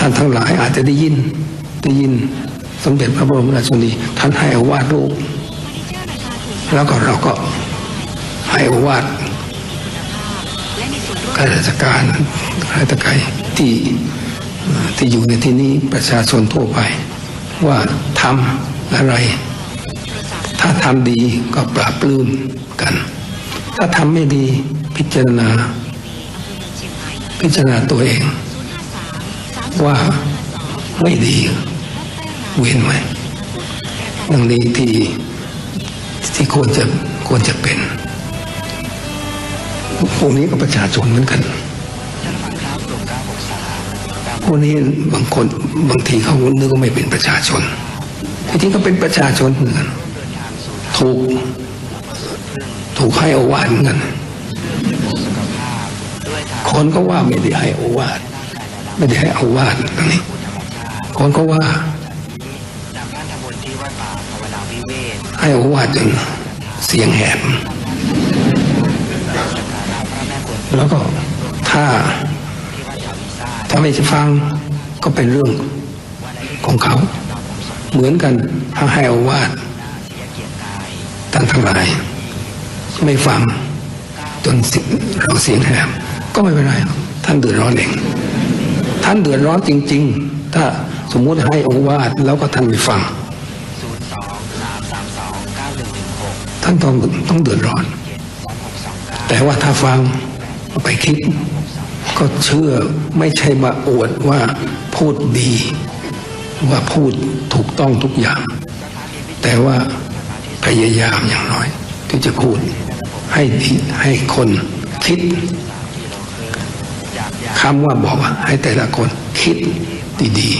ท่านทั้งหลายอาจจะได้ยินได้ยินสมเด็จพระบรมราชินีท่านให้อาวาสลูกแล้วก็เราก็ให้อาวาสและมีส่วนร่วมข้าราชการข้าราชการที่ที่อยู่ในที่นี้ประชาชนทั่วไป ว่าทำอะไร ถ้าทำดีก็ปราบปลื้มกัน ถ้าทำไม่ดีพิจารณา พิจารณาตัวเอง ว่าไม่ดี เว้นไว้ดังนี้ที่ที่ควรจะควรจะเป็นพวกนี้ก็ประชาชนเหมือนกันพวกนี้บางคนบางทีเขานึกว่าไม่เป็นประชาชนที่จริงก็เป็นประชาชนเหมือนกันถูกถูกให้อวาทเหมือนกันคนก็ว่าไม่ได้ให้อวาท ไม่ได้ให้โอวานี้คนก็ว่านำท่านทำบุญที่วัดป่าภาวนาวิเวศให้โอวาทจนเสียงแหบแล้วก็ถ้าที่วัดเขาถ้าไม่ฟังก็เป็นเรื่องของเขา เหมือนกันถ้าให้อวาทเสียเกียรติกายท่านทั้งหลายไม่ฟังจนเสียงเราเสียงแหบก็ไม่เป็นไรท่านเดือดร้อนเอง ท่านเดือดร้อนจริง ๆ ถ้าสมมุติให้โอวาทแล้วก็ท่านไม่ฟังศูนย์สองสามสามสองเก้าหนึ่งหนึ่งหกท่านต้องต้องเดือดร้อนเจ็ดสองหกสองเก้าแต่ว่าถ้าฟังไปคิด ก็เชื่อไม่ใช่มาอวดว่าพูดดี ว่าพูดถูกต้องทุกอย่าง แต่ว่าพยายามอย่างน้อย ที่จะพูดให้ดีให้คนคิด คำว่าบอกว่าให้แต่ละคนคิดดี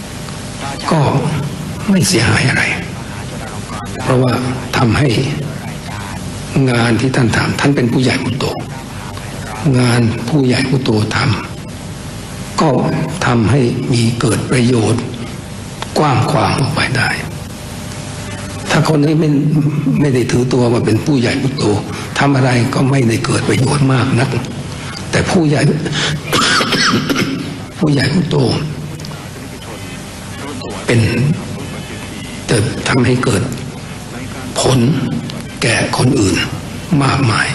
ๆ ก็ไม่เสียหายอะไร เพราะว่าทำให้งานที่ท่านทำท่านเป็นผู้ใหญ่ผู้โต งานผู้ใหญ่ผู้โตทำก็ทำให้มีเกิดประโยชน์กว้างขวางออกไปได้ ถ้าคนนี้ไม่ไม่ได้ถือตัวมาเป็นผู้ใหญ่ผู้โตทำอะไรก็ไม่ได้เกิดประโยชน์มากนัก แต่ผู้ใหญ่ ผู้ใหญ่ผู้โต เป็นจะทำให้เกิดผลแก่คนอื่นมากมาย